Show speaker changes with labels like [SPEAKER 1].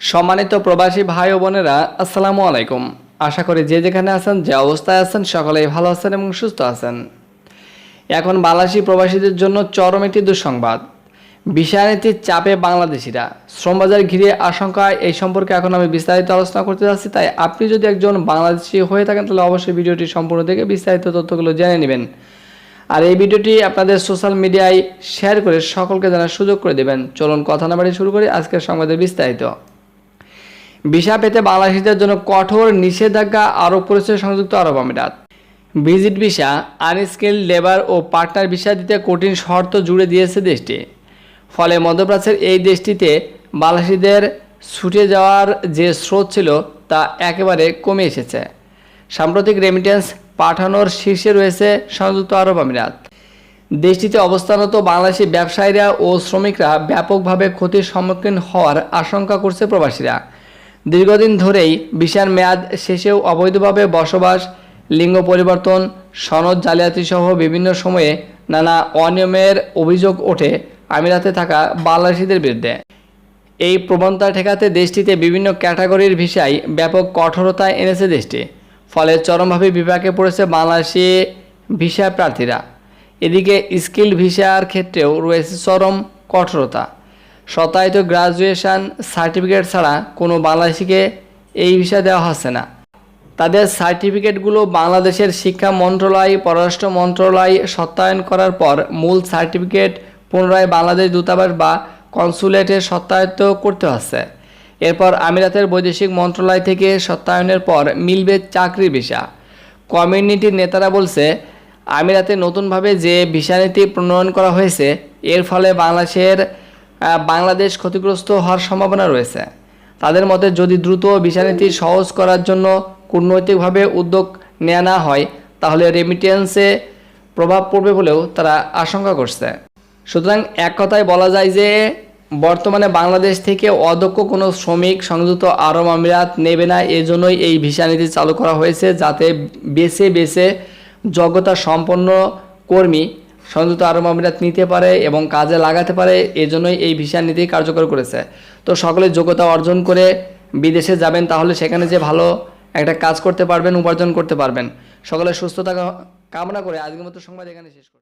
[SPEAKER 1] সম্মানিত প্রবাসী ভাই ও বোনেরা, আসসালামু আলাইকুম। আশা করি যে যেখানে আছেন, যে অবস্থায় আছেন, সকলেই ভালো আছেন এবং সুস্থ আছেন। এখন বাংলাদেশি প্রবাসীদের জন্য চরম একটি দুঃসংবাদ। বিষয়ানীতির চাপে বাংলাদেশিরা শ্রমবাজার ঘিরে আশঙ্কায় এই সম্পর্কে এখন আমি বিস্তারিত আলোচনা করতে যাচ্ছি। তাই আপনি যদি একজন বাংলাদেশি হয়ে থাকেন, তাহলে অবশ্যই ভিডিওটি সম্পূর্ণ দেখে বিস্তারিত তথ্যগুলো জেনে নেবেন। আর এই ভিডিওটি আপনাদের সোশ্যাল মিডিয়ায় শেয়ার করে সকলকে জানার সুযোগ করে দেবেন। চলুন কথা না বাড়িয়ে শুরু করি আজকের সংবাদের বিস্তারিত। ভিসা পেতে বাংলাদেশিদের জন্য কঠোর নিষেধাজ্ঞা আরোপ করেছে সংযুক্ত আরব আমিরাত। ভিজিট ভিসা আনস্কিল লেবার ও পার্টনার ভিসা দিতে কঠিন শর্ত জুড়ে দিয়েছে দেশটি। ফলে মধ্যপ্রাচ্যের এই দেশটিতে বাংলাদেশিদের ছুটে যাওয়ার যে স্রোত ছিল তা একেবারে কমে এসেছে। সাম্প্রতিক রেমিটেন্স পাঠানোর শীর্ষে রয়েছে সংযুক্ত আরব আমিরাত। দেশটিতে অবস্থানত বাংলাদেশি ব্যবসায়ীরা ও শ্রমিকরা ব্যাপকভাবে ক্ষতির সম্মুখীন হওয়ার আশঙ্কা করছে প্রবাসীরা। দীর্ঘদিন ধরেই ভিসার মেয়াদ শেষেও অবৈধভাবে বসবাস, লিঙ্গ পরিবর্তন, সনদ জালিয়াতি সহ বিভিন্ন সময়ে নানা অনিয়মের অভিযোগ ওঠে আমিরাতে থাকা বাংলাদেশিদের বিরুদ্ধে। এই প্রবণতা ঠেকাতে দেশটিতে বিভিন্ন ক্যাটাগরির ভিসায় ব্যাপক কঠোরতা এনেছে দেশটি, ফলে চরমভাবে বিপাকে পড়েছে বাংলাদেশি ভিসা প্রার্থীরা। এদিকে স্কিল ভিসার ক্ষেত্রেও রয়েছে চরম কঠোরতা। শতায়িত গ্রাজুয়েশন সার্টিফিকেট ছাড়া কোনো বাংলাদেশিকে এই ভিসা দেওয়া হচ্ছে না। তাদের সার্টিফিকেটগুলো বাংলাদেশের শিক্ষা মন্ত্রণালয়, পররাষ্ট্র মন্ত্রণালয় সত্যায়ন করার পর মূল সার্টিফিকেট পুনরায় বাংলাদেশ দূতাবাস বা কনসুলেটে সত্যায়িত করতে হচ্ছে। এরপর আমিরাতের বৈদেশিক মন্ত্রণালয় থেকে সত্যায়নের পর মিলবে চাকরি ভিসা কমিউনিটির নেতারা বলছে, আমিরাতে নতুনভাবে যে ভিসা নীতি প্রণয়ন করা হয়েছে, এর ফলে বাংলাদেশের বাংলাদেশ ক্ষতিগ্রস্ত হওয়ার সম্ভাবনা রয়েছে। তাদের মতে যদি দ্রুত ভিসা নীতি সহজ করার জন্য কূটনৈতিকভাবে উদ্যোগ নেওয়া না হয়, তাহলে রেমিটেন্সে প্রভাব পড়বে বলেও তারা আশঙ্কা করছে। সুতরাং এক কথায় বলা যায় যে, বর্তমানে বাংলাদেশ থেকে অদক্ষ কোনো শ্রমিক সংযুক্ত আরব আমিরাত নেবে না, এজন্যই এই ভিসা নীতি চালু করা হয়েছে যাতে বেছে বেছে যোগ্যতা সম্পন্ন কর্মী সংযুক্ত আরব আমিরাত নিতে পারে এবং কাজে লাগাতে পারে, এজন্যই এই ভিসা নীতি কার্যকর করেছে। তো সকলে যোগ্যতা অর্জন করে বিদেশে যাবেন, তাহলে সেখানে যে ভালো একটা কাজ করতে পারবেন, উপার্জন করতে পারবেন। সকলে সুস্থতা কামনা করে আজকের মতো সংবাদ এখানে শেষ করছি।